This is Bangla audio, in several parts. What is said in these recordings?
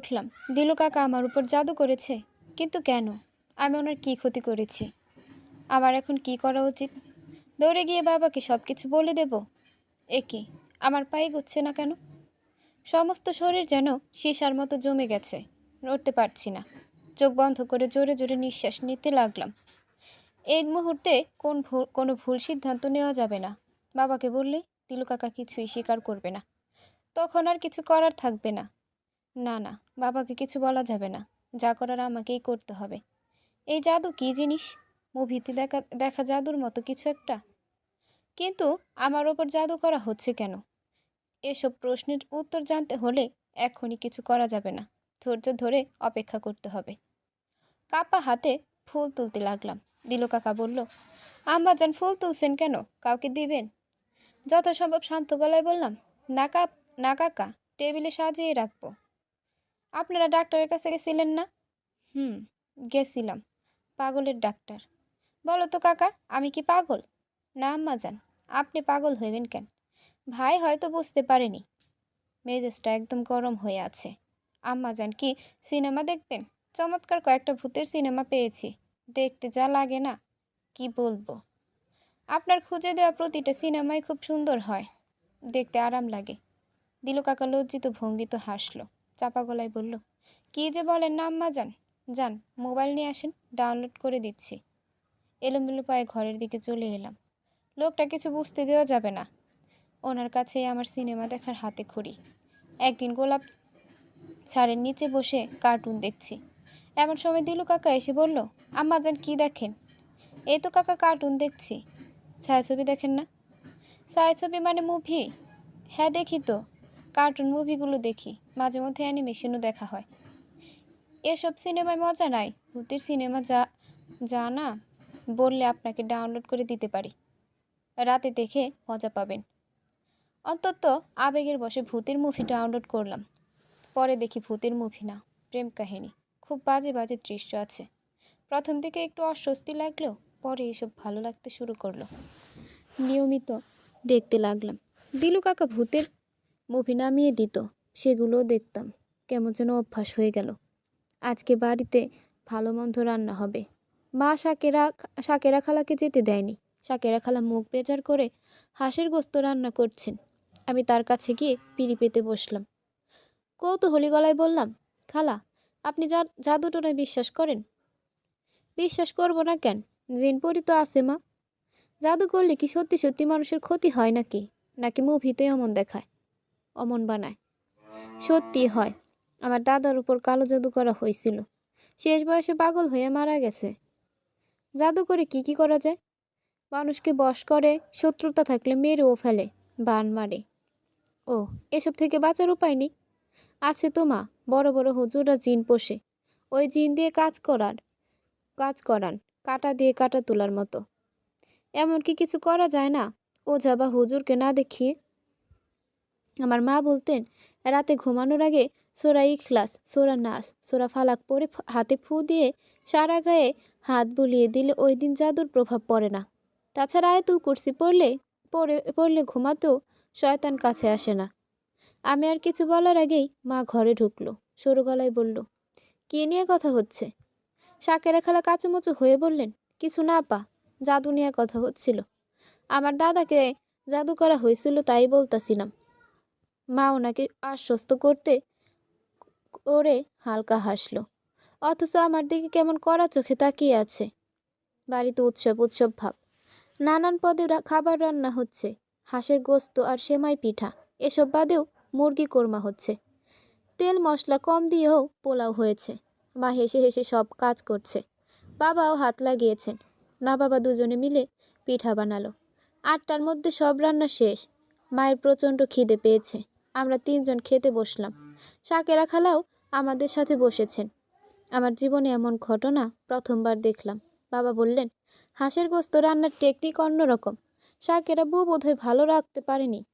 উঠলাম দিলু কাকা আমার উপর জাদু করেছে। কিন্তু কেন? আমি ওনার কী ক্ষতি করেছি? আমার এখন কি করা উচিত? দৌড়ে গিয়ে বাবাকে সব কিছু বলে দেব? এ কি, আমার পায়ে গুচ্ছে না কেন? সমস্ত শরীর যেন সীসার মতো জমে গেছে, নড়তে পারছি না। চোখ বন্ধ করে জোরে জোরে নিঃশ্বাস নিতে লাগলাম। এই মুহূর্তে কোন ভুল কোনো ভুল সিদ্ধান্ত নেওয়া যাবে না। বাবাকে বললে তিলু কাকা কিছুই স্বীকার করবে না। তখন আর কিছু করার থাকবে না। না না, বাবাকে কিছু বলা যাবে না। যা করার আমাকেই করতে হবে। এই জাদু কী জিনিস? মুভিতে দেখা দেখা জাদুর মতো কিছু একটা? কিন্তু আমার ওপর জাদু করা হচ্ছে কেন? এসব প্রশ্নের উত্তর জানতে হলে এখনই কিছু করা যাবে না। ধৈর্য ধরে অপেক্ষা করতে হবে। কাপা হাতে ফুল তুলতে লাগলাম। দিল কাকা বলল, আম্মা যান, ফুল তুলছেন কেন? কাউকে দিবেন? যথাসম্ভব শান্ত গলায় বললাম, না কাপ, না কাকা, টেবিলে সাজিয়ে রাখব। আপনারা ডাক্তারের কাছে গেছিলেন না? হুম, গেছিলাম। পাগলের ডাক্তার। বলো তো কাকা, আমি কি পাগল? না, আম্মা যান আপনি পাগল হইবেন কেন? ভাই হয়তো বুঝতে পারেনি। মেজাজটা একদম গরম হয়ে আছে। আম্মা যান কি সিনেমা দেখবেন? চমৎকার কয়েকটা ভূতের সিনেমা পেয়েছি। দেখতে যা লাগে না, কি বলব? আপনার খুঁজে দেওয়া প্রতিটা সিনেমাই খুব সুন্দর হয়। দেখতে আরাম লাগে। দিল কাকা লজ্জিত ভঙ্গিত হাসলো। চাপা গলায় বলল, কী যে বলেন না, আম্মা যান যান মোবাইল নিয়ে আসেন, ডাউনলোড করে দিচ্ছি। এলোমেলো পায়ে ঘরের দিকে চলে এলাম। লোকটা কিছু বুঝতে দেওয়া যাবে না। ওনার কাছেই আমার সিনেমা দেখার হাতে খড়ি। একদিন গোলাপ ছাড়ের নিচে বসে কার্টুন দেখছি। এমন সময় দিলু কাকা এসে বলল, আম্মা যান কী দেখেন? এই তো কাকা, কার্টুন দেখছি। ছায়াছবি দেখেন না? ছায়াছবি মানে মুভি? হ্যাঁ দেখি তো। কার্টুন মুভিগুলো দেখি, মাঝে মধ্যে অ্যানিমেশনও দেখা হয়। এসব সিনেমায় মজা নাই, ভূতের সিনেমা যা যা না, বললে আপনাকে ডাউনলোড করে দিতে পারি। রাতে দেখে মজা পাবেন। অন্তত আবেগের বসে ভূতের মুভি ডাউনলোড করলাম। পরে দেখি ভূতের মুভি না, প্রেম কাহিনী, খুব বাজে বাজে দৃশ্য আছে। প্রথম দিকে একটু অস্বস্তি লাগলেও পরে এসব ভালো লাগতে শুরু করল। নিয়মিত দেখতে লাগলাম। দিলু কাকা ভূতের মুভি নামিয়ে দিত, সেগুলোও দেখতাম। কেমন যেন অভ্যাস হয়ে গেল। আজকে বাড়িতে ভালো মন্দ রান্না হবে। মা শাকেরা শাকেরা খালাকে যেতে দেয়নি। শাকেরা খালা মুখ বেজার করে হাঁসের গোস্ত রান্না করছেন। আমি তার কাছে গিয়ে পিড়ি পেতে বসলাম। কৌতূহলী গলায় বললাম, খালা, আপনি যা জাদুটোনায় বিশ্বাস করেন? বিশ্বাস করব না কেন? জিনপরি তো আছে মা। জাদু করলে কি সত্যি সত্যি মানুষের ক্ষতি হয় নাকি? নাকি মুভিতে অমন দেখায়? অমন বানায়। সত্যি হয়, আমার দাদার উপর কালো জাদু করা হয়েছিল। শেষ বয়সে পাগল হয়ে মারা গেছে। জাদু করে কি কি করা যায়? মানুষকে বশ করে, শত্রুতা থাকলে মেরেও ফেলে, বান মারে। ও এসব থেকে বাঁচার উপায় নেই। আছে তো মা, বড় বড় হুজুররা জিন পোষে। ওই জিন দিয়ে কাজ করার, কাজ করান, কাটা দিয়ে কাটা তোলার মতো। এমনকি কিছু করা যায় না। ওঝা বা হুজুরকে না দেখিয়ে আমার মা বলতেন, রাতে ঘুমানোর আগে সোরা ইখলাস, সোরা নাস, সোরা ফালাক পরে হাতে ফু দিয়ে সারা গায়ে হাত বুলিয়ে দিলে ওই দিন জাদুর প্রভাব পড়ে না। তাছাড়া আয়তুল কুরসি পড়লে, পড়ে, পড়লে ঘুমাতেও শয়তান কাছে আসে না। আমি আর কিছু বলার আগেই মা ঘরে ঢুকলো, সরু গলায় বলল, কী নিয়ে কথা হচ্ছে? শাকেরা খালা কাচুমুচু হয়ে বললেন, কিছু না পা জাদু নিয়ে কথা হচ্ছিল। আমার দাদাকে জাদু করা হয়েছিল তাই বলতাছিলাম। মা ওনাকে আশ্বস্ত করতে করে হালকা হাসলো। অথচ আমার দিকে কেমন কড়া চোখে তাকিয়ে আছে। বাড়িতে উৎসব উৎসব ভাব। নানান পদে খাবার রান্না হচ্ছে। হাঁসের গোস্ত আর সেমাই পিঠা। এসব বাদেও মুরগি কোরমা হচ্ছে। তেল, মশলা কম দিয়েও পোলাও হয়েছে। মা হেসে হেসে সব কাজ করছে। বাবাও হাত লাগিয়েছেন। মা বাবা দুজনে মিলে পিঠা বানালো। আটটার মধ্যে সব রান্না শেষ। মায়ের প্রচণ্ড খিদে পেয়েছে। আমরা তিনজন খেতে বসলাম। শাকেরা খালাও আমাদের সাথে বসেছেন। আমার জীবনে এমন ঘটনা প্রথমবার দেখলাম। বাবা বললেন, হাঁসের গোস্ত রান্নার টেকনিক অন্যরকম শাকেরা বউ বোধহয় ভালো রাখতে পারেনি।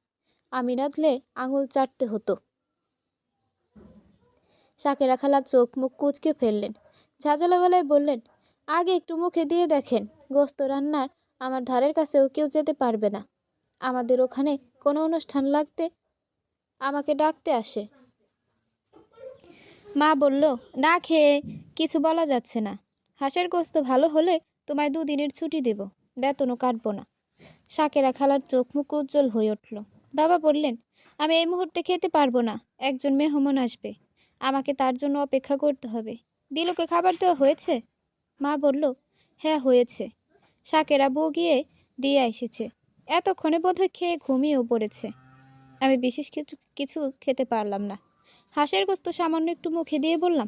আমি রাঁধলে আঙুল চাটতে হতো। শাকেরা খালা চোখ মুখ কুচকে ফেললেন। ঝাঁঝালো গলায় বললেন, আগে একটু মুখে দিয়ে দেখেন, গোস্ত রান্নার আমার ধারের কাছেও কেউ যেতে পারবে না। আমাদের ওখানে কোনো অনুষ্ঠান লাগতে আমাকে ডাকতে আসে। মা বলল, না খেয়ে কিছু বলা যাচ্ছে না। হাঁসের গোস্ত ভালো হলে তোমায় দুদিনের ছুটি দেব, বেতনও কাটব না। শাকেরা খালার চোখ মুখ উজ্জ্বল হয়ে উঠল। বাবা বললেন, আমি এই মুহূর্তে খেতে পারব না, একজন মেহমান আসবে। আমাকে তার জন্য অপেক্ষা করতে হবে। দিলুকে খাবার দেওয়া হয়েছে? মা বলল হ্যাঁ হয়েছে। শাকেরা বউ গিয়ে দিয়ে এসেছে। এতক্ষণে বোধহয় খেয়ে ঘুমিয়েও পড়েছে। আমি বিশেষ কিছু কিছু খেতে পারলাম না। হাঁসের গোস্ত সামান্য একটু মুখে দিয়ে বললাম,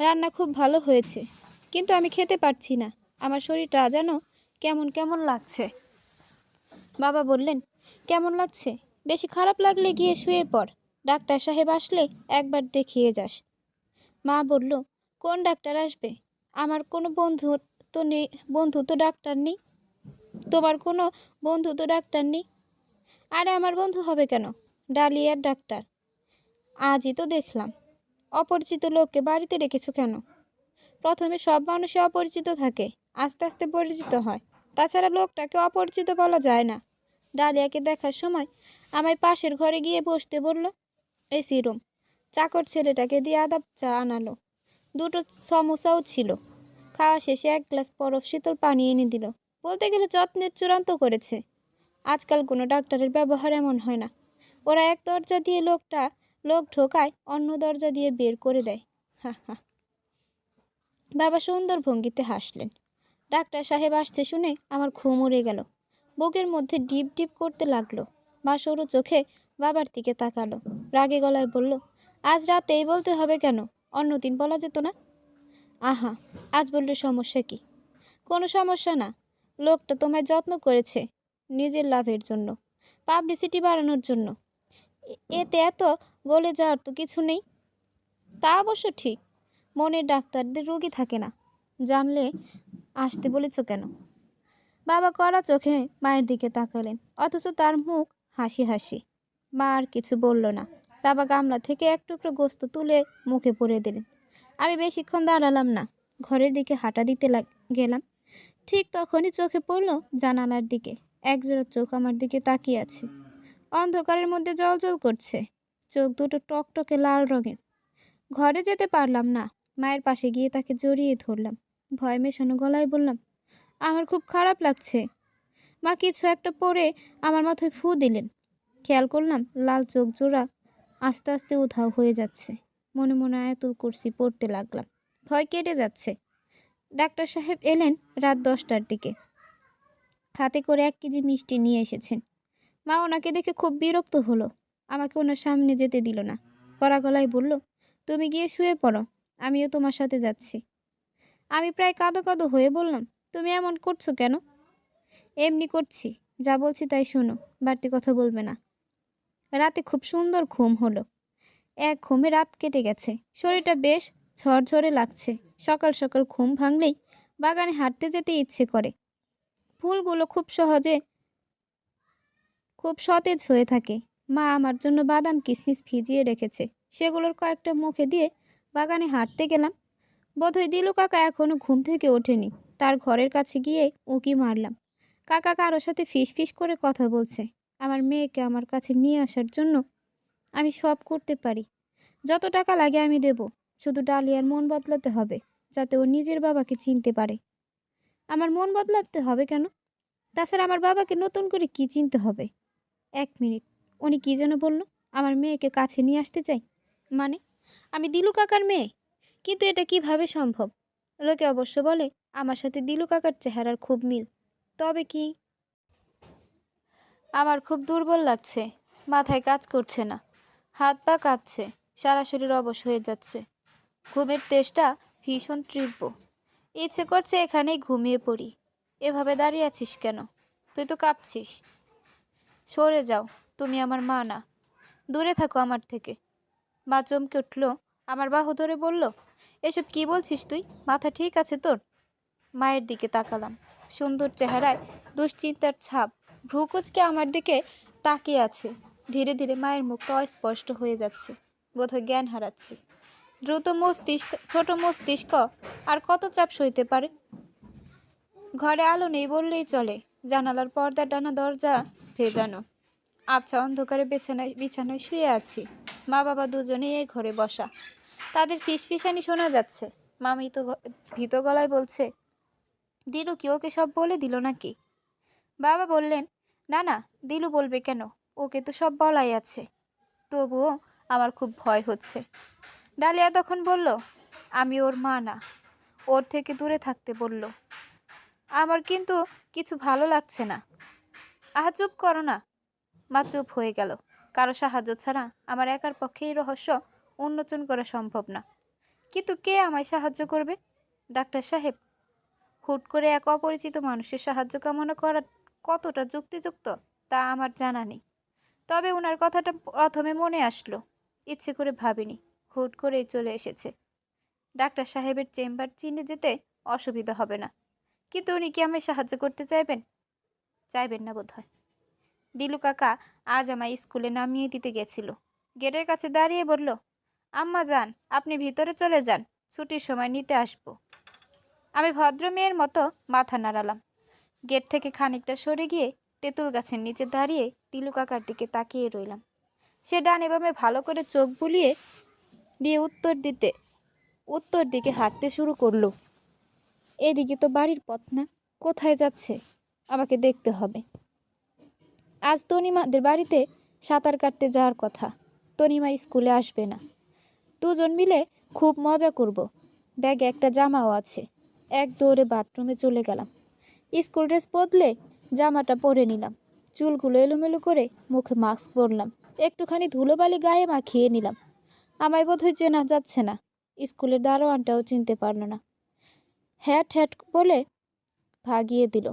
রান্না খুব ভালো হয়েছে, কিন্তু আমি খেতে পারছি না। আমার শরীরটা যেন কেমন কেমন লাগছে। বাবা বললেন, কেমন লাগছে? বেশি খারাপ লাগলে গিয়ে শুয়ে পড়। ডাক্তার সাহেব আসলে একবার দেখিয়ে যাস। মা বলল, কোন ডাক্তার আসবে? আমার কোনো বন্ধু তো নেই, বন্ধু তো ডাক্তার নেই। তোমার কোনো বন্ধু তো ডাক্তার নেই? আরে আমার বন্ধু হবে কেন? ডালিয়ার ডাক্তার। আজই তো দেখলাম। অপরিচিত লোককে বাড়িতে রেখেছো কেন? প্রথমে সব মানুষই অপরিচিত থাকে, আস্তে আস্তে পরিচিত হয়। তাছাড়া লোকটাকে অপরিচিত বলা যায় না। ডালিয়াকে দেখার সময় আমায় পাশের ঘরে গিয়ে বসতে বলল, এই সিরম, চাকর ছেলেটাকে দিয়ে আদাব চা আনালো। দুটো সমোসাও ছিল। খাওয়া শেষে এক গ্লাস বরফ শীতল পানি এনে দিল। বলতে গেলে যত্নের চূড়ান্ত করেছে। আজকাল কোনো ডাক্তারের ব্যবহার এমন হয় না। ওরা এক দরজা দিয়ে লোকটা, লোক ঢোকায়, অন্য দরজা দিয়ে বের করে দেয়। হা হা। বাবা সুন্দর ভঙ্গিতে হাসলেন। ডাক্তার সাহেব আসছে শুনে আমার ঘুম উড়ে গেল। বুকের মধ্যে ডিপ ডিপ করতে লাগল। মা সরু চোখে বাবার দিকে তাকালো। রাগে গলায় বলল, আজ রাতেই বলতে হবে কেন? অন্যদিন বলা যেত না? আহা, আজ বললে সমস্যা কি? কোনো সমস্যা না। লোকটা তোমায় যত্ন করেছে নিজের লাভের জন্য, পাবলিসিটি বাড়ানোর জন্য। এতে এত গলে যাওয়ার তো কিছু নেই। তা অবশ্য ঠিক, মনের ডাক্তারদের রোগী থাকে না, জানলে আসতে বলেছ কেন? বাবা কড়া চোখে মায়ের দিকে তাকালেন, অথচ তার মুখ হাসি হাসি, মা আর কিছু বলল না। বাবা গামলা থেকে এক টুকরো গোস্ত তুলে মুখে পরে দিলেন, আমি বেশিক্ষণ দাঁড়ালাম না, ঘরের দিকে হাঁটা দিতে গেলাম। ঠিক তখনই চোখে পড়ল জানালার দিকে, একজোড়া চোখ আমার দিকে তাকিয়ে আছে। অন্ধকারের মধ্যে জল করছে। চোখ দুটো টকটকে লাল রঙের। ঘরে যেতে পারলাম না। মায়ের পাশে গিয়ে তাকে জড়িয়ে ধরলাম। ভয় মেশানো গলায় বললাম, আমার খুব খারাপ লাগছে। মা কিছু একটা পরে আমার মাথায় ফু দিলেন। খেয়াল করলাম লাল চোখ জোড়া আস্তে আস্তে উধাও হয়ে যাচ্ছে। মনে মনে আয়াতুল কুরসি পড়তে লাগলাম। ভয় কেটে যাচ্ছে। ডাক্তার সাহেব এলেন রাত দশটার দিকে। হাতে করে এক কেজি মিষ্টি নিয়ে এসেছেন। মা ওনাকে দেখে খুব বিরক্ত হলো। আমাকে ওনার সামনে যেতে দিল না। কড়া গলায় বলল, তুমি গিয়ে শুয়ে পড়ো, আমিও তোমার সাথে যাচ্ছি। আমি প্রায় কাঁদো কাঁদো হয়ে বললাম, তুমি এমন করছ কেন? এমনি করছি, যা বলছি তাই শোনো, বাড়তি কথা বলবে না। রাতে খুব সুন্দর ঘুম হলো। এক ঘুমে রাত কেটে গেছে। শরীরটা বেশ ঝরঝরে লাগছে। সকাল সকাল ঘুম ভাঙলেই বাগানে হাঁটতে যেতে ইচ্ছে করে। ফুলগুলো খুব সহজে খুব সতেজ হয়ে থাকে। মা আমার জন্য বাদাম কিশমিশ ভিজিয়ে রেখেছে। সেগুলোর কয়েকটা মুখে দিয়ে বাগানে হাঁটতে গেলাম। বোধহয় দিলু কাকা এখনও ঘুম থেকে ওঠেনি। তার ঘরের কাছে গিয়ে উঁকি মারলাম। কাকা কারোর সাথে ফিস ফিস করে কথা বলছে। আমার মেয়েকে আমার কাছে নিয়ে আসার জন্য আমি সব করতে পারি। যত টাকা লাগে আমি দেব। শুধু ডালিয়ার মন বদলাতে হবে, যাতে ও নিজের বাবাকে চিনতে পারে। আমার মন বদলাতে হবে কেন? তাছাড়া আমার বাবাকে নতুন করে কি চিনতে হবে? এক মিনিট। উনি কী যেন বলল, আমার মেয়েকে কাছে নিয়ে আসতে চাই? মানে? আমি দিলু কাকার মেয়ে। কিন্তু এটা কীভাবে সম্ভব? লোকে অবশ্য বলে, আমার সাথে দিলু কাকার চেহারার খুব মিল। তবে কি? আমার খুব দুর্বল লাগছে। মাথায় কাজ করছে না। হাত পা কাঁপছে। সারা শরীর অবশ হয়ে যাচ্ছে। ঘুমের তেষ্টা ভীষণ তীব্র। ইচ্ছে করছে এখানেই ঘুমিয়ে পড়ি। এভাবে দাঁড়িয়ে আছিস কেন? তুই তো কাঁপছিস। সরে যাও, তুমি আমার মা না। দূরে থাকো আমার থেকে। মা চমকে উঠল। আমার বাহু ধরে বলল, এসব কি বলছিস তুই? মাথা ঠিক আছে তোর? মায়ের দিকে তাকালাম। সুন্দর চেহারায় দুশ্চিন্তার ছাপ। ভ্রুকুচকে আমার দিকে তাকিয়ে আছে। ধীরে ধীরে মায়ের মুখটা অস্পষ্ট হয়ে যাচ্ছে। বোধহয় জ্ঞান হারাচ্ছি। দ্রুত মস্তিষ্ক, ছোট মস্তিষ্ক আর কত চাপ সইতে পারে? ঘরে আলো নেই বললেই চলে। জানালার পর্দা টানা দরজা ভেজানো আবছা অন্ধকারে বিছানায় বিছানায় শুয়ে আছি। মা বাবা দুজনেই এই ঘরে বসা। তাদের ফিসফিসানি শোনা যাচ্ছে। মামি তো গ- ভীত গলায় বলছে, দিলু কি ওকে সব বলে দিল নাকি? বাবা বললেন, না না, দিলু বলবে কেন? ওকে তো সব বলাই আছে। তবুও আমার খুব ভয় হচ্ছে। ডালিয়া তখন বলল, আমি ওর মা না, ওর থেকে দূরে থাকতে বলল। আমার কিন্তু কিছু ভালো লাগছে না। আহা, চুপ করো না। মা চুপ হয়ে গেল। কারও সাহায্য ছাড়া আমার একার পক্ষে এই রহস্য উন্মোচন করা সম্ভব না। কিন্তু কে আমায় সাহায্য করবে? ডাক্তার সাহেব, হুট করে এক অপরিচিত মানুষের সাহায্য কামনা করা কতটা যুক্তিযুক্ত তা আমার জানা নেই। তবে ওনার কথাটা প্রথমে মনে আসলো, ইচ্ছে করে ভাবিনি, হুট করেই চলে এসেছে। ডাক্তার সাহেবের চেম্বার চিনে যেতে অসুবিধা হবে না। কিন্তু উনি কি আমায় সাহায্য করতে চাইবেন? চাইবেন না বোধহয়। দিলু কাকা আজ আমায় স্কুলে নামিয়ে দিতে গেছিল। গেটের কাছে দাঁড়িয়ে বলল, আম্মা যান, আপনি ভিতরে চলে যান, ছুটির সময় নিতে আসব। আমি ভদ্র মেয়ের মতো মাথা নাড়ালাম। গেট থেকে খানিকটা সরে গিয়ে তেঁতুল গাছের নিচে দাঁড়িয়ে তিলু কাকার দিকে তাকিয়ে রইলাম। সে ডানে বামে ভালো করে চোখ বুলিয়ে দিয়ে উত্তর দিতে, উত্তর দিকে হাঁটতে শুরু করল। এদিকে তো বাড়ির পথ না, কোথায় যাচ্ছে? আমাকে দেখতে হবে। আজ তনিমাদের বাড়িতে সাঁতার কাটতে যাওয়ার কথা। তনিমা স্কুলে আসবে না। দুজন মিলে খুব মজা করব। ব্যাগে একটা জামাও আছে। এক দৌড়ে বাথরুমে চলে গেলাম। স্কুল ড্রেস বদলে জামাটা পরে নিলাম। চুলগুলো এলোমেলো করে মুখে মাস্ক পরলাম। একটুখানি ধুলোবালি গায়ে মাখিয়ে নিলাম। আমায় বোধহয় চেনা যাচ্ছে না। স্কুলের দারোয়ানটাও চিনতে পারল না। হ্যাট হ্যাট বলে ভাগিয়ে দিল।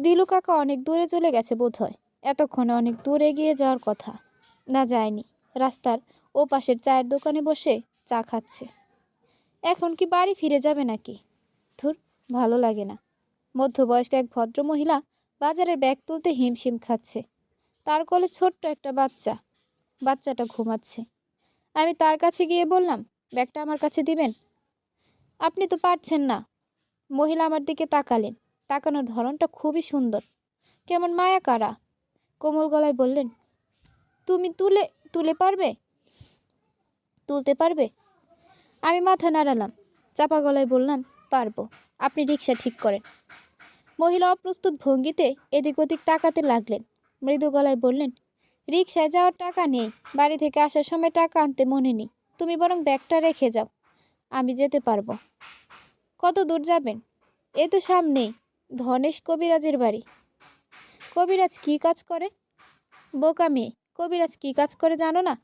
দিলু কাকা অনেক দূরে চলে গেছে বোধহয়। এতক্ষণে অনেক দূরে এগিয়ে যাওয়ার কথা। না যায়নি। রাস্তার ও পাশের চায়ের দোকানে বসে চা খাচ্ছে। এখন কি বাড়ি ফিরে যাবে নাকি? ধুর, ভালো লাগে না। মধ্যবয়স্ক এক ভদ্র মহিলা বাজারের ব্যাগ তুলতে হিমশিম খাচ্ছে। তার কোলে ছোট্ট একটা বাচ্চা। বাচ্চাটা ঘুমাচ্ছে। আমি তার কাছে গিয়ে বললাম, ব্যাগটা আমার কাছে দিবেন? আপনি তো পারছেন না। মহিলা আমার দিকে তাকালেন। তাকানোর ধরনটা খুবই সুন্দর। কেমন মায়া কারা? কোমল গলায় বললেন, তুমি তুলে তুলে পারবে? তুলতে পারবে? আমি মাথা নাড়ালাম, চাপা গলায় বললাম, পারব, আপনি রিক্সা ঠিক করেন। মহিলা অপ্রস্তুত ভঙ্গিতে এদিক ওদিক তাকাতে লাগলেন। মৃদু গলায় বললেন রিক্সায় যাওয়ার টাকা নেই, বাড়ি থেকে আসার সময় টাকা আনতে মনে নেই, তুমি বরং ব্যাগটা রেখে যাও, আমি যেতে পারব। কত দূর যাবেন? এ তো সামনেই। ধনেশ কবিরাজের বাড়ি। কবিরাজ কী কাজ করে? বোকা মেয়ে, কবিরাজ কী কাজ করে জানো না?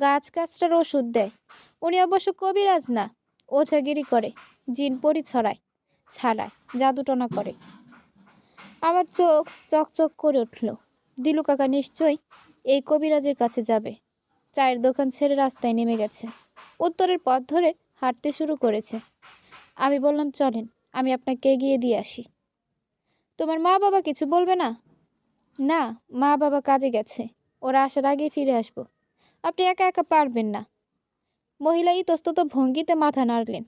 গাছ গাছটার ওষুধ দেয়। উনি অবশ্য কবিরাজ না ওঝাগিরি করে, জিন পরি ছড়ায়, ছাড়ায়, জাদুটনা করে। আমার চোখ চকচক করে উঠল। দিলু কাকা নিশ্চয়ই এই কবিরাজের কাছে যাবে। চায়ের দোকান ছেড়ে রাস্তায় নেমে গেছে। উত্তরের পথ ধরে হাঁটতে শুরু করেছে। আমি বললাম, চলেন, আমি আপনাকে এগিয়ে দিয়ে আসি। তোমার মা বাবা কিছু বলবে না? না মা বাবা কাজে গেছে। ওরা আসার আগেই ফিরে আসব। আপনি একা একা পারবেন না। মহিলা ইতস্তত ভঙ্গিতে মাথা নাড়লেন।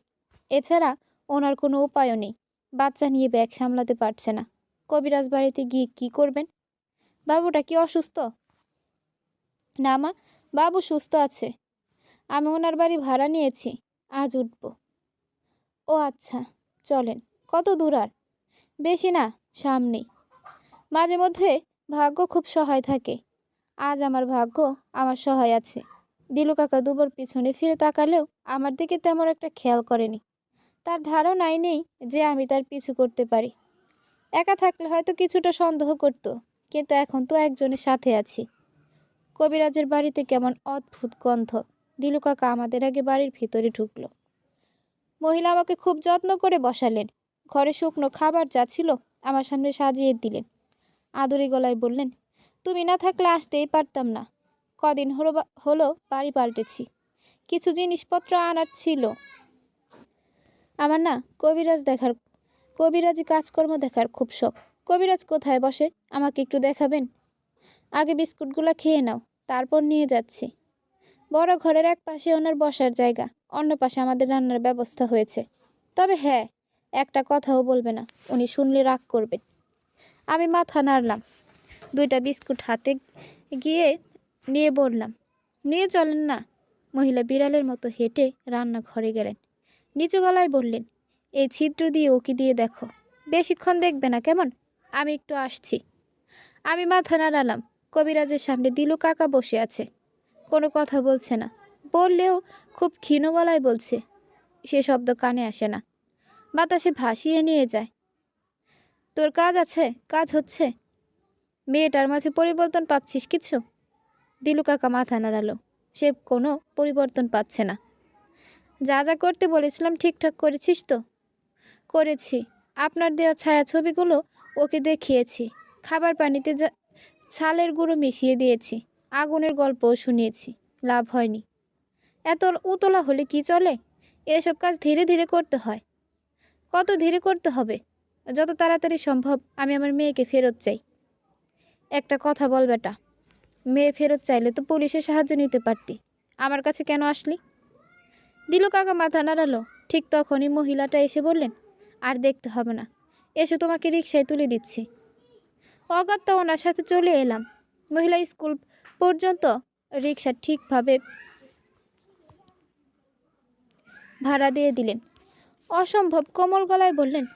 এছাড়া ওনার কোনো উপায়ও নেই। বাচ্চা নিয়ে ব্যাগ সামলাতে পারছে না। কবিরাজ বাড়িতে গিয়ে কী করবেন? বাবুটা কি অসুস্থ? না মা, বাবু সুস্থ আছে। আমি ওনার বাড়ি ভাড়া নিয়েছি। আজ উঠব। ও আচ্ছা চলেন। কত দূর আর? বেশি না। সামনেই মাঝে মধ্যে ভাগ্য খুব সহায় থাকে। আজ আমার ভাগ্য আমার সহায় আছে। দিলু কাকা দুবার পিছনে ফিরে তাকালেও আমার দিকে তেমন একটা খেয়াল করেনি। তার ধারণাই নেই যে আমি তার পিছু করতে পারি। একা থাকলে হয়তো কিছুটা সন্দেহ করতো, কিন্তু এখন তো একজনের সাথে আছি। কবিরাজের বাড়িতে কেমন অদ্ভুত গন্ধ। দিলু কাকা আমাদের আগে বাড়ির ভিতরে ঢুকলো। মহিলা আমাকে খুব যত্ন করে বসালেন। ঘরে শুকনো খাবার যা ছিল আমার সামনে সাজিয়ে দিলেন। আদুরি গলায় বললেন, তুমি না থাকলে আসতেই পারতাম না। কদিন হলো হলো বাড়ি পাল্টেছি। কিছু জিনিসপত্র আনার ছিল। আমার না কবিরাজ দেখার, কবিরাজি কাজকর্ম দেখার খুব শখ। কবিরাজ কোথায় বসে? আমাকে একটু দেখাবেন? আগে বিস্কুটগুলো খেয়ে নাও, তারপর নিয়ে যাচ্ছি। বড় ঘরের এক পাশে ওনার বসার জায়গা, অন্য পাশে আমাদের রান্নার ব্যবস্থা হয়েছে। তবে হ্যাঁ একটা কথাও বলবে না। উনি শুনলে রাগ করবেন। আমি মাথা নাড়লাম। দুইটা বিস্কুট হাতে গিয়ে নিয়ে বললাম, নিয়ে চলেন না। মহিলা বিড়ালের মতো হেঁটে রান্নাঘরে গেলেন। নিচু গলায় বললেন, এই ছিদ্র দিয়ে ওকি দিয়ে দেখো। বেশিক্ষণ দেখবে না কেমন? আমি একটু আসছি। আমি মাথা নাড়ালাম। কবিরাজের সামনে দিলু কাকা বসে আছে। কোনো কথা বলছে না। বললেও খুব ক্ষীণ গলায় বলছে, সে শব্দ কানে আসে না। বাতাসে ভাসিয়ে নিয়ে যায়। তোর কাজ আছে, কাজ হচ্ছে। মেয়েটার মাঝে পরিবর্তন পাচ্ছিস কিছু? দিলু কাকা মাথা নাড়ালো। সে কোনো পরিবর্তন পাচ্ছে না। যা যা করতে বলেছিলাম ঠিকঠাক করেছিস তো? করেছি। আপনার দেওয়া ছায়াছবিগুলো ওকে দেখিয়েছি। খাবার পানিতে যা, ছালের গুঁড়ো মিশিয়ে দিয়েছি। আগুনের গল্পও শুনিয়েছি। লাভ হয়নি। এত উতলা হলে কি চলে? এসব কাজ ধীরে ধীরে করতে হয়। কত ধীরে করতে হবে? যত তাড়াতাড়ি সম্ভব, আমি আমার মেয়েকে ফেরত চাই। একটা কথা বল বেটা, মেয়ে ফেরত চাইলে তো পুলিশের সাহায্য নিতে পারতি। আমার কাছে কেন আসলি? দিলু কাকা মাথা নাড়ালো। ঠিক তখনই মহিলাটা এসে বললেন, আর দেখতে হবে না, এসে তোমাকে রিক্সায় তুলে দিচ্ছি। অগত্যা ওনার সাথে চলে এলাম। মহিলা স্কুল পর্যন্ত রিক্সা ঠিকভাবে ভাড়া দিয়ে দিলেন। অসম্ভব কোমল গলায় বললেন,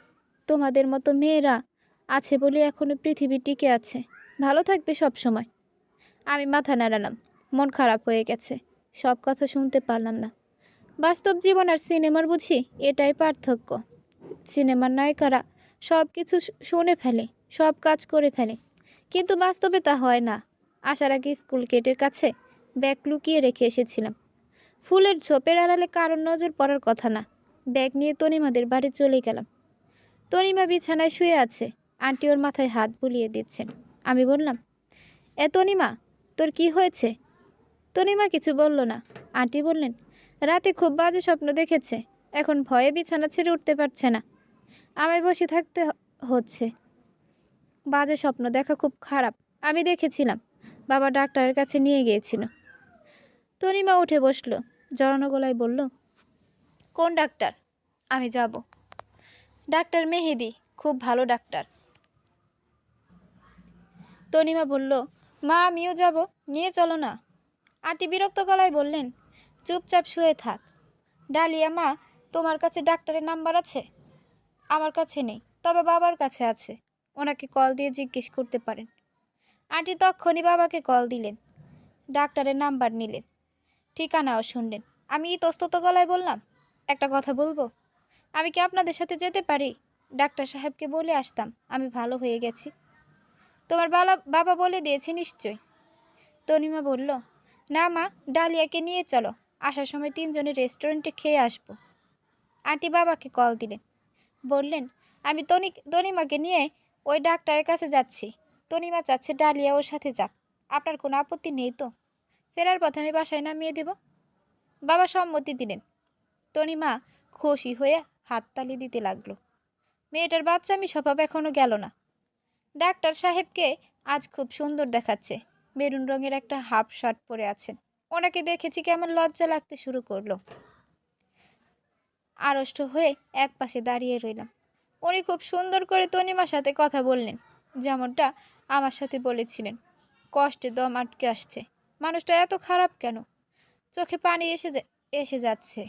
তোমাদের মতো মেয়েরা আছে বলে এখনও পৃথিবী টিকে আছে। ভালো থাকবে সব সময়। আমি মাথা নাড়ালাম, মন খারাপ হয়ে গেছে, সব কথা শুনতে পারলাম না। বাস্তব জীবন আর সিনেমার বুঝি এটাই পার্থক্য। সিনেমার নায়িকারা সব কিছু শুনে ফেলে, সব কাজ করে ফেলে। কিন্তু বাস্তবে তা হয় না। আসার আগে স্কুল গেটের কাছে ব্যাগ লুকিয়ে রেখে এসেছিলাম। ফুলের ঝোপের আড়ালে কারোর নজর পড়ার কথা না। ব্যাগ নিয়ে তনিমাদের বাড়ি চলে গেলাম। তনিমা বিছানায় শুয়ে আছে। আন্টি ওর মাথায় হাত বুলিয়ে দিচ্ছেন। আমি বললাম, এ তনিমা, তোর কি হয়েছে? তনিমা কিছু বলল না। আন্টি বললেন, রাতে খুব বাজে স্বপ্ন দেখেছে। এখন ভয়ে বিছানা ছেড়ে উঠতে পারছে না। আমায় বসে থাকতে হচ্ছে। বাজে স্বপ্ন দেখা খুব খারাপ। আমি দেখেছিলাম। বাবা ডাক্তারের কাছে নিয়ে গিয়েছিল। তনিমা উঠে বসল। জড়ানো গলায় বলল কোন ডাক্তার? আমি যাব। ডাক্তার মেহেদি, খুব ভালো ডাক্তার। তনিমা বলল, মা, আমিও যাব। নিয়ে চলো না। আটি বিরক্ত গলায় বললেন, চুপচাপ শুয়ে থাক। ডালিয়া, মা, তোমার কাছে ডাক্তারের নাম্বার আছে? আমার কাছে নেই, তবে বাবার কাছে আছে। ওনাকে কল দিয়ে জিজ্ঞেস করতে পারেন। আন্টি তখনই বাবাকে কল দিলেন। ডাক্তারের নাম্বার নিলেন। ঠিকানাও শুনলেন। আমি ইতস্তত গলায় বললাম একটা কথা বলব? আমি কি আপনাদের সাথে যেতে পারি? ডাক্তার সাহেবকে বলে আসতাম, আমি ভালো হয়ে গেছি। তোমার বালা, বাবা বলে দিয়েছে নিশ্চয় তনিমা বলল, না মা, ডালিয়াকে নিয়ে চলো। আসার সময় তিনজনে রেস্টুরেন্টে খেয়ে আসব। আন্টি বাবাকে কল দিলেন। বললেন, আমি তনি, তনিমাকে নিয়ে ওই ডাক্তারের কাছে যাচ্ছি। তনিমা চাচ্ছে ডালিয়া ওর সাথে যাক। আপনার কোনো আপত্তি নেই তো? ফেরার পথে আমি বাসায় নামিয়ে দেব? বাবা সম্মতি দিলেন। তনিমা খুশি হয়ে হাততালি দিতে লাগল। মেয়েটার বাচ্চামি স্বভাব এখনও গেল না। ডাক্তার সাহেবকে আজ খুব সুন্দর দেখাচ্ছে। মেরুন রঙের একটা হাফ শার্ট পরে আছেন ওনাকে দেখেছি কেমন লজ্জা লাগতে শুরু করল। আড়ষ্ট হয়ে এক পাশে দাঁড়িয়ে রইলাম। উনি খুব সুন্দর করে তনিমার সাথে কথা বললেন, যেমনটা আমার সাথে বলেছিলেন। কষ্টে দম আটকে আসছে। মানুষটা এত খারাপ কেন? চোখে পানি এসে এসে যাচ্ছে।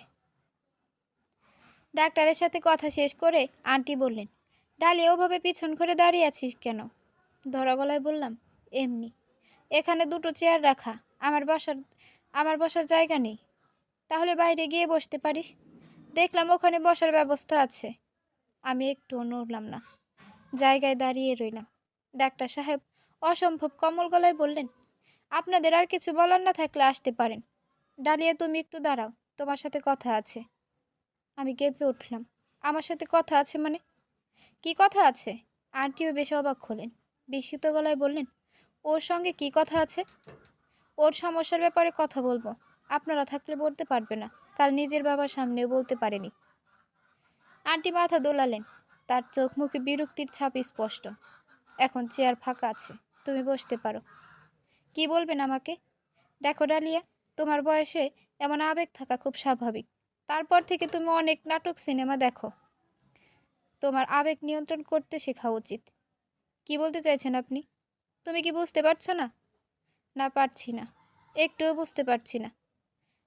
ডাক্তারের সাথে কথা শেষ করে আন্টি বললেন ডালিয়া ওভাবে পিছন করে দাঁড়িয়ে আছিস কেন? ধরা গলায় বললাম, এমনি। এখানে দুটো চেয়ার রাখা, আমার বসার আমার বসার জায়গা নেই। তাহলে বাইরে গিয়ে বসতে পারিস? দেখলাম ওখানে বসার ব্যবস্থা আছে। আমি একটু নড়লাম না। জায়গায় দাঁড়িয়ে রইলাম। ডাক্তার সাহেব অসম্ভব কমল গলায় বললেন, আপনাদের আর কিছু বলার না থাকলে আসতে পারেন। ডালিয়া, তুমি একটু দাঁড়াও, তোমার সাথে কথা আছে। আমি কেঁপে উঠলাম। আমার সাথে কথা আছে মানে? কি কথা আছে? আন্টিও বেশ অবাক হলেন। বিস্মিত গলায় বললেন, ওর সঙ্গে কি কথা আছে? ওর সমস্যার ব্যাপারে কথা বলব। আপনারা থাকলে বলতে পারবে না। কাল নিজের বাবার সামনেও বলতে পারেনি। আন্টি মাথা দোলালেন। তার চোখ মুখে বিরক্তির ছাপ স্পষ্ট। এখন চেয়ার ফাঁকা আছে। তুমি বসতে পারো। কি বলবেন আমাকে? দেখো ডালিয়া, তোমার বয়সে এমন আবেগ থাকা খুব স্বাভাবিক। তারপর থেকে তুমি অনেক নাটক, সিনেমা দেখো। তোমার আবেগ নিয়ন্ত্রণ করতে শেখা উচিত। কি বলতে চাইছেন আপনি? তুমি কি বুঝতে পারছ না? না, পারছি না। একটুও বুঝতে পারছি না।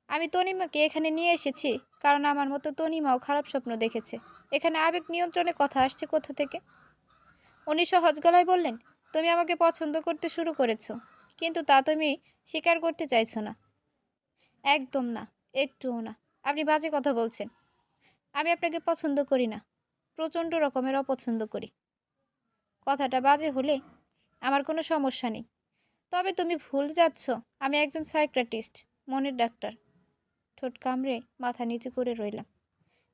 আমি তনিমাকে এখানে নিয়ে এসেছি কারণ আমার মতো তনিমাও খারাপ স্বপ্ন দেখেছে। এখানে আবেগ নিয়ন্ত্রণে কথা আসছে কোথা থেকে? উনি সহজ গলায় বললেন, তুমি আমাকে পছন্দ করতে শুরু করেছ, কিন্তু তা তুমি স্বীকার করতে চাইছো না। একদম না, একটুও না। আপনি বাজে কথা বলছেন। আমি আপনাকে পছন্দ করি না। প্রচণ্ড রকমের অপছন্দ করি। কথাটা বাজে হলে আমার কোনো সমস্যা নেই। তবে তুমি ভুল যাচ্ছ। আমি একজন সাইক্রাটিস্ট মনের ডাক্তার। ঠোঁট কামড়ে মাথা নিচু করে রইলাম।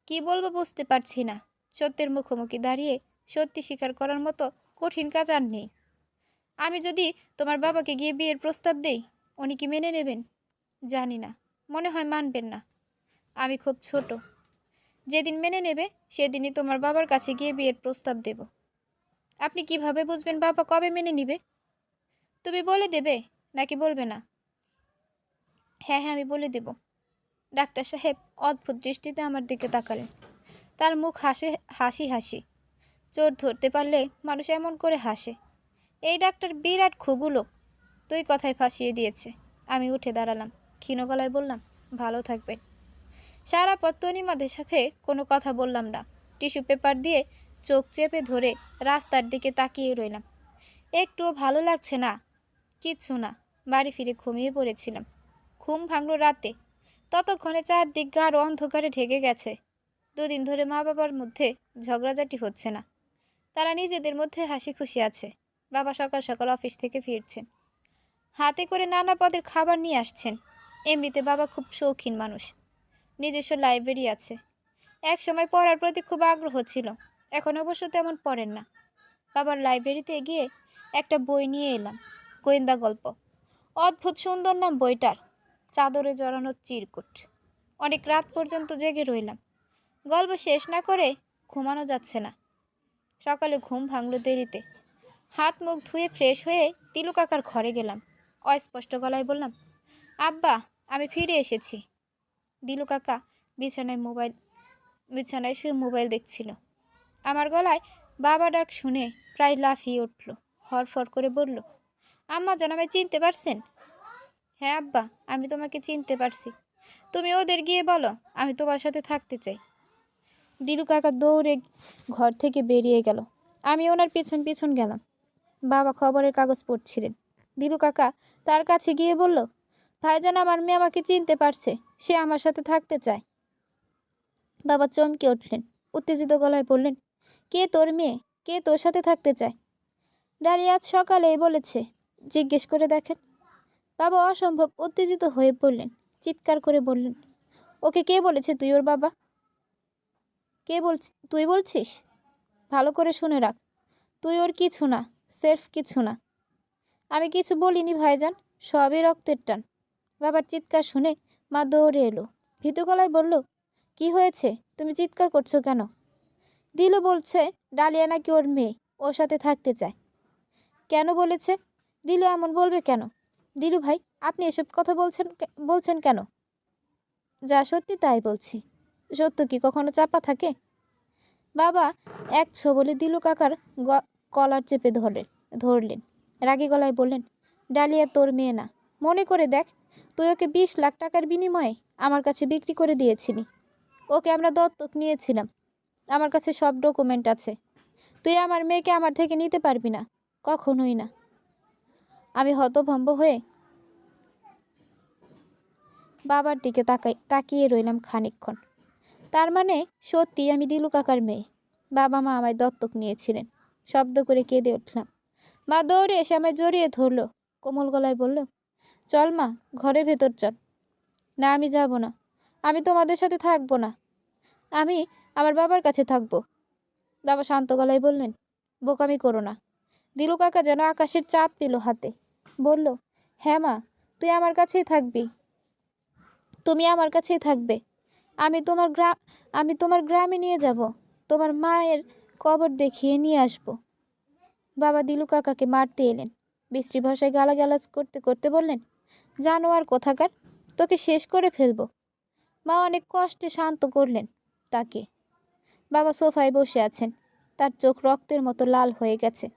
কি বলব বুঝতে পারছি না। সত্যের মুখোমুখি দাঁড়িয়ে সত্যি স্বীকার করার মতো কঠিন কাজ আর নেই। আমি যদি তোমার বাবাকে গিয়ে বিয়ের প্রস্তাব দেই, উনি কি মেনে নেবেন? জানি না। মনে হয় মানবেন না। আমি খুব ছোট। যেদিন মেনে নেবে, সেদিনই তোমার বাবার কাছে গিয়ে বিয়ের প্রস্তাব দেব। আপনি কীভাবে বুঝবেন বাবা কবে মেনে নিবে? তুমি বলে দেবে নাকি বলবে না? হ্যাঁ হ্যাঁ আমি বলে দেব। ডাক্তার সাহেব অদ্ভুত দৃষ্টিতে আমার দিকে তাকালেন। তার মুখ হাসে, হাসি হাসি। চোর ধরতে পারলে মানুষ এমন করে হাসে। এই ডাক্তার বিরাট খুগু লোক। তুই কথায় ফাঁসিয়ে দিয়েছে। আমি উঠে দাঁড়ালাম। ক্ষীণ গলায় বললাম, ভালো থাকবেন। সারা পথ তনিমাদের সাথে কোনো কথা বললাম না। টিস্যু পেপার দিয়ে চোখ চেপে ধরে রাস্তার দিকে তাকিয়ে রইলাম। একটুও ভালো লাগছে না। কিচ্ছু না। বাড়ি ফিরে ঘুমিয়ে পড়েছিলাম। ঘুম ভাঙল রাতে। ততক্ষণে চারদিক গাঢ় অন্ধকারে ঢেকে গেছে। দুদিন ধরে মা বাবার মধ্যে ঝগড়াঝাটি হচ্ছে না। তারা নিজেদের মধ্যে হাসি খুশি আছে। বাবা সকাল সকাল অফিস থেকে ফিরছেন। হাতে করে নানা পদের খাবার নিয়ে আসছেন। এমনিতে বাবা খুব শৌখিন মানুষ। নিজস্ব লাইব্রেরি আছে। এক সময় পড়ার প্রতি খুব আগ্রহ ছিল। এখন অবশ্য তেমন পড়েন না। বাবার লাইব্রেরিতে গিয়ে একটা বই নিয়ে এলাম, গোয়েন্দা গল্প। অদ্ভুত সুন্দর নাম বইটার, চাদরে জড়ানো চিরকুট। অনেক রাত পর্যন্ত জেগে রইলাম। গল্প শেষ না করে ঘুমানো যাচ্ছে না। সকালে ঘুম ভাঙলো দেরিতে। হাত মুখ ধুয়ে ফ্রেশ হয়ে তিলু কাকার ঘরে গেলাম। অস্পষ্ট গলায় বললাম, আব্বা, আমি ফিরে এসেছি। দিলু কাকা, বিছানায় মোবাইল, বিছানায় শুয়ে মোবাইল দেখছিল। আমার গলায় বাবা ডাক শুনে প্রায় লাফিয়ে উঠল হরফর করে বলল, আম্মা যেন আমায় চিনতে পারছেন? হ্যাঁ আব্বা, আমি তোমাকে চিনতে পারছি। তুমি ওদের গিয়ে বলো, আমি তোমার সাথে থাকতে চাই। দিলু কাকা দৌড়ে ঘর থেকে বেরিয়ে গেল। আমি ওনার পিছন পিছন গেলাম। বাবা খবরের কাগজ পড়ছিলেন। দিলু কাকা তার কাছে গিয়ে বলল ভাইজান আমার মেয়ে আমাকে চিনতে পারছে। সে আমার সাথে থাকতে চায়। বাবা চমকে উঠলেন, উত্তেজিত গলায় বললেন, কে তোর মেয়ে? কে তোর সাথে থাকতে চায়? ডালিয়া আজ সকালেই বলেছে, জিজ্ঞেস করে দেখেন। বাবা অসম্ভব উত্তেজিত হয়ে পড়লেন, চিৎকার করে বললেন, ওকে কে বলেছে তুই ওর বাবা? কে বলছি? তুই বলছিস? ভালো করে শুনে রাখ। তুই ওর কিছু না সেরফ কিছু না। আমি কিছু বলিনি ভাইজান, সবই রক্তের টান। বাবার চিৎকার শুনে মা দৌড়ে এলো। ভীতু গলায় বলল, কি হয়েছে? তুমি চিৎকার করছ কেন? দিলু বলছে, ডালিয়া নাকি ওর মেয়ে, ওর সাথে থাকতে চায়। কেন বলেছে? দিলু এমন বলবে কেন? দিলু ভাই, আপনি এসব কথা বলছেন বলছেন কেন? যা সত্যি তাই বলছি। সত্য কি কখনো চাপা থাকে? বাবা, এক ছবলে দিলু কাকার কলার চেপে ধরে ধরলেন। রাগী গলায় বললেন, ডালিয়া তোর মেয়ে না। মনে করে দেখ তুই ওকে বিশ লাখ টাকার বিনিময়ে আমার কাছে বিক্রি করে দিয়েছিলি। ওকে আমরা দত্তক নিয়েছিলাম। আমার কাছে সব ডকুমেন্ট আছে। তুই আমার মেয়েকে আমার থেকে নিতে পারবি না। কখনোই না। আমি হতভম্ব হয়ে বাবার দিকে তাকাই, তাকিয়ে রইলাম খানিকক্ষণ। তার মানে সত্যি আমি দিলু কাকার মেয়ে। বাবা মা আমায় দত্তক নিয়েছিলেন। শব্দ করে কেঁদে উঠলাম। মা দৌড়ে এসে আমায় জড়িয়ে ধরলো। কোমল গলায় বলল চল মা, ঘরের ভেতর চল। না, আমি যাব না। আমি তোমাদের সাথে থাকব না। আমি আমার বাবার কাছে থাকব। বাবা শান্ত গলায় বললেন, বোকামি করো না। দিলু কাকা যেন আকাশের চাঁদ পেল হাতে। বলল হ্যাঁ মা, তুই আমার কাছেই থাকবি। তুমি আমার কাছেই থাকবে। আমি তোমার গ্রাম আমি তোমার গ্রামে নিয়ে যাব। তোমার মায়ের কবর দেখিয়ে নিয়ে আসব। বাবা দিলু কাকাকে মারতে এলেন। বিশ্রী ভাষায় গালাগালাজ করতে করতে বললেন জানোয়ার কোথাকার? তোকে শেষ করে ফেলব। মা অনেক কষ্টে শান্ত করলেন তাকে। বাবা সোফায় বসে আছেন। তার চোখ রক্তের মতো লাল হয়ে গেছে।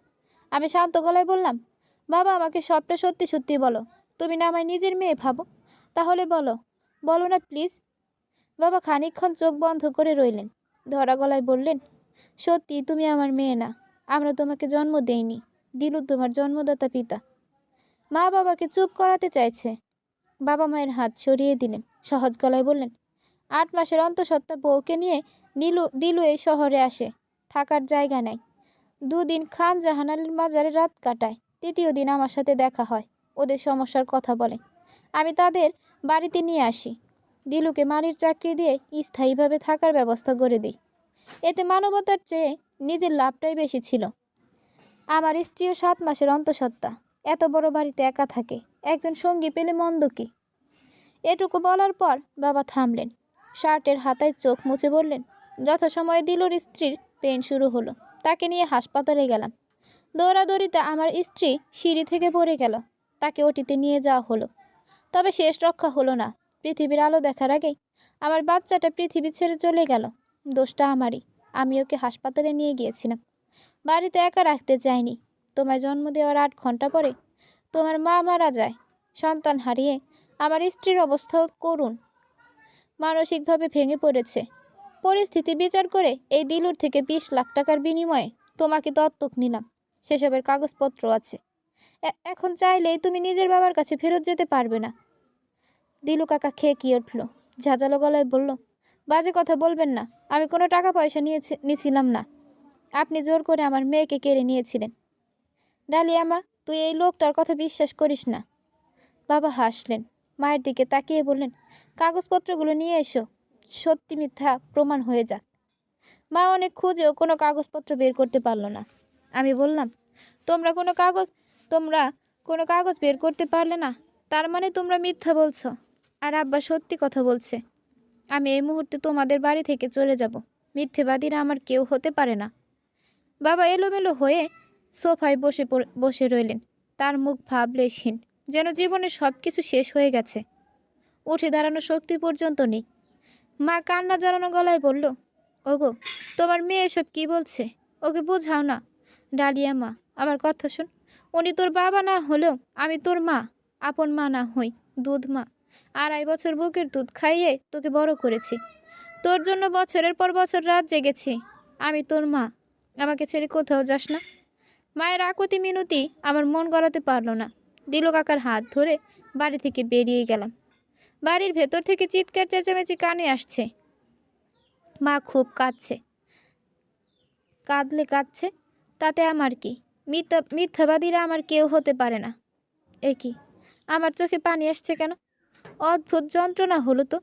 আমি শান্ত গলায় বললাম, বাবা, আমাকে সবটা সত্যি সত্যি বলো। তুমি না আমায় নিজের মেয়ে ভাবো? তাহলে বলো বলো না প্লিজ? বাবা খানিকক্ষণ চোখ বন্ধ করে রইলেন। ধরা গলায় বললেন, সত্যি তুমি আমার মেয়ে না। আমরা তোমাকে জন্ম দেইনি। দিলু তোমার জন্মদাতা পিতা। মা বাবাকে চুপ করাতে চাইছে। বাবা মায়ের হাত সরিয়ে দিলেন, সহজ গলায় বললেন, আট মাসের অন্তঃসত্ত্বা বউকে নিয়ে নীলু, দিলু এই শহরে আসে, থাকার জায়গা নেই। দুদিন খান জাহান আলীর মাজারে রাত কাটায়, তৃতীয় দিন আমার সাথে দেখা হয়, ওদের সমস্যার কথা বলে। আমি তাদের বাড়িতে নিয়ে আসি। দিলুকে মালির চাকরি দিয়ে স্থায়ীভাবে থাকার ব্যবস্থা করে দিই। এতে মানবতার চেয়ে নিজের লাভটাই বেশি ছিল। আমার স্ত্রীও সাত মাসের অন্তঃসত্ত্বা। এত বড় বাড়িতে একা থাকে, একজন সঙ্গী পেলে মন্দ কি? এটুকু বলার পর বাবা থামলেন। শার্টের হাতায় চোখ মুছে বললেন, যথাসময়ে দিলুর স্ত্রীর পেন শুরু হলো, তাকে নিয়ে হাসপাতালে গেলাম। দৌড়াদৌড়িতে আমার স্ত্রী সিঁড়ি থেকে পড়ে গেল, তাকে ওটিতে নিয়ে যাওয়া হলো। তবে শেষ রক্ষা হলো না, পৃথিবীর আলো দেখার আগেই আমার বাচ্চাটা পৃথিবী ছেড়ে চলে গেল। দোষটা আমারই, আমি ওকে হাসপাতালে নিয়ে গিয়েছিলাম। বাড়িতে একা রাখতে চাইনি তোমায় জন্ম দেওয়ার আট ঘণ্টা পরে তোমার মা মারা যায়। সন্তান হারিয়ে আমার স্ত্রীর অবস্থাও করুন মানসিকভাবে ভেঙে পড়েছে। পরিস্থিতি বিচার করে এই দিলুর থেকে বিশ লাখ টাকার বিনিময়ে তোমাকে দত্তক নিলাম। সেসবের কাগজপত্র আছে। এখন চাইলেই তুমি নিজের বাবার কাছে ফেরত যেতে পারবে না। দিলু কাকা খেয়ে কি উঠল? ঝাঁঝালো গলায় বলল, বাজে কথা বলবেন না, আমি কোনো টাকা পয়সা নিয়েছি নিয়েছিলাম না। আপনি জোর করে আমার মেয়েকে কেড়ে নিয়েছিলেন। ডালিয়া মা তুই এই লোকটার কথা বিশ্বাস করিস না। বাবা হাসলেন, মায়ের দিকে তাকিয়ে বললেন, কাগজপত্রগুলো নিয়ে এসো, সত্যি মিথ্যা প্রমাণ হয়ে যাক। মা অনেক খুঁজেও কোনো কাগজপত্র বের করতে পারল না। আমি বললাম, তোমরা কোনো কাগজ, তোমরা কোনো কাগজ বের করতে পারলে না, তার মানে তোমরা মিথ্যা বলছো। আর আব্বা সত্যি কথা বলছে, আমি এই মুহূর্তে তোমাদের বাড়ি থেকে চলে যাব, মিথ্যেবাদীরা আমার কেউ হতে পারে না। বাবা এলোমেলো হয়ে সোফায় বসে বসে রইলেন। তার মুখ ভাবলেশহীন, যেন জীবনের সব কিছু শেষ হয়ে গেছে। উঠে দাঁড়ানো শক্তি পর্যন্ত নেই। মা কান্না জড়ানো গলায় বলল, ওগো, তোমার মেয়ে এসব কি বলছে? ওকে বোঝাও না। ডালিয়া মা, আমার কথা শোন। উনি তোর বাবা না হলেও আমি তোর মা, আপন মা না হই, দুধ মা। আড়াই বছর বুকের দুধ খাইয়ে তোকে বড় করেছি। তোর জন্য বছরের পর বছর রাত জেগেছি। আমি তোর মা। আমাকে ছেড়ে কোথাও যাস না। মায়ের আকুতি মিনতি আমার মন গলাতে পারল না। দিল কাকার হাত ধরে বাড়ি থেকে বেরিয়ে গেলাম। বাড়ির ভেতর থেকে চিৎকার চেঁচামেচি কানে আসছে। মা খুব কাঁদছে। কাঁদলে কাঁদছে, তাতে আমার কি? মিথ্যা, মিথ্যাবাদীরা আমার কেউ হতে পারে না। এ কি? আমার চোখে পানি আসছে কেন? অদ্ভুত যন্ত্রণা হলো তো।